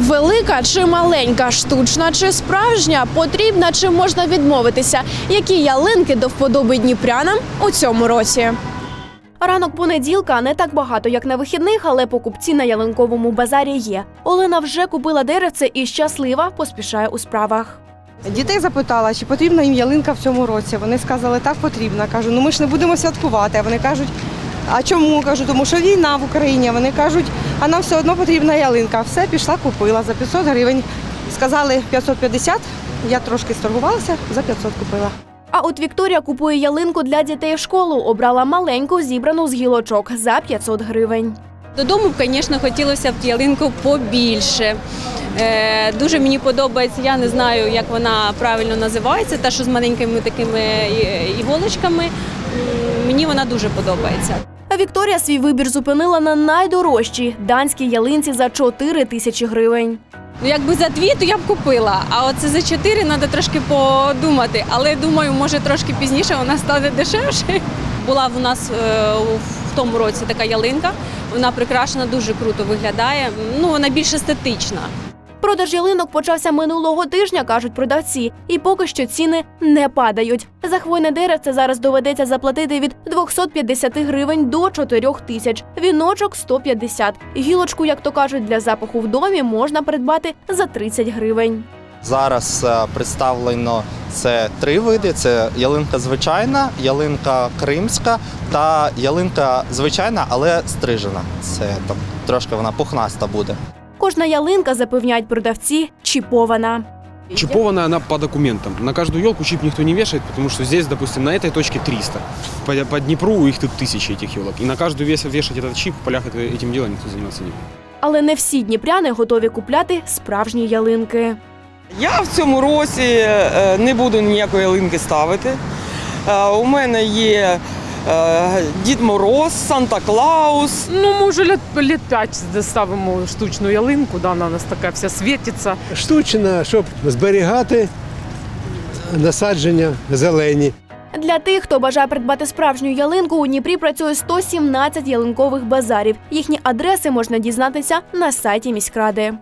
Велика чи маленька, штучна чи справжня, потрібна чи можна відмовитися? Які ялинки до вподоби дніпрянам у цьому році? Ранок понеділка не так багато, як на вихідних, але покупці на ялинковому базарі є. Олена вже купила деревце і щаслива поспішає у справах. Дітей запитала, чи потрібна їм ялинка в цьому році. Вони сказали, так потрібна. Кажу, ну ми ж не будемо святкувати. А вони кажуть, а чому? Кажу, тому що війна в Україні. Вони кажуть, а нам все одно потрібна ялинка. Все, пішла, купила за 500 гривень. Сказали 550, я трошки сторгувалася, за 500 купила. А от Вікторія купує ялинку для дітей в школу. Обрала маленьку, зібрану з гілочок за 500 гривень. Додому б, звісно, хотілося б ялинку побільше. Е, дуже мені подобається, я не знаю, як вона правильно називається, та що з маленькими такими іголочками. Мені вона дуже подобається. Вікторія свій вибір зупинила на найдорожчій данській ялинці за 4 тисячі гривень. Ну, якби за дві, то я б купила. А оце за чотири треба трошки подумати. Але думаю, може трошки пізніше вона стане дешевше. Була в нас е, в тому році така ялинка. Вона прикрашена, дуже круто виглядає. Ну, вона більш естетична. Продаж ялинок почався минулого тижня, кажуть продавці, і поки що ціни не падають. За хвойне деревце зараз доведеться заплатити від 250 гривень до 4 тисяч, віночок 150. Гілочку, як то кажуть, для запаху в домі можна придбати за 30 гривень. Зараз е, представлено це три види: це ялинка звичайна, ялинка кримська та ялинка звичайна, але стрижена. Це там трошки вона пухнаста буде. Кожна ялинка, запевняють продавці, чіпована. Чипованная она по документам. На каждую елку чип никто не вешает, потому что здесь, допустим, на этой точке 300. По, по Днепру их тут тысячи этих елок. И на каждую вес, вешать этот чип, в полях это- этим делом никто заниматься не будет. Але не всі дніпряни готові купляти справжні ялинки. Я в цьому році е, не буду ніякої ялинки ставити. Е, У мене є е, Дід Мороз, Санта Клаус. Ну, ми вже лет, лет 5 ставимо штучну ялинку, да, вона у нас така вся світиться. штучна, щоб зберігати насадження зелені. Для тих, хто бажає придбати справжню ялинку, у Дніпрі працює 117 ялинкових базарів. Їхні адреси можна дізнатися на сайті міськради.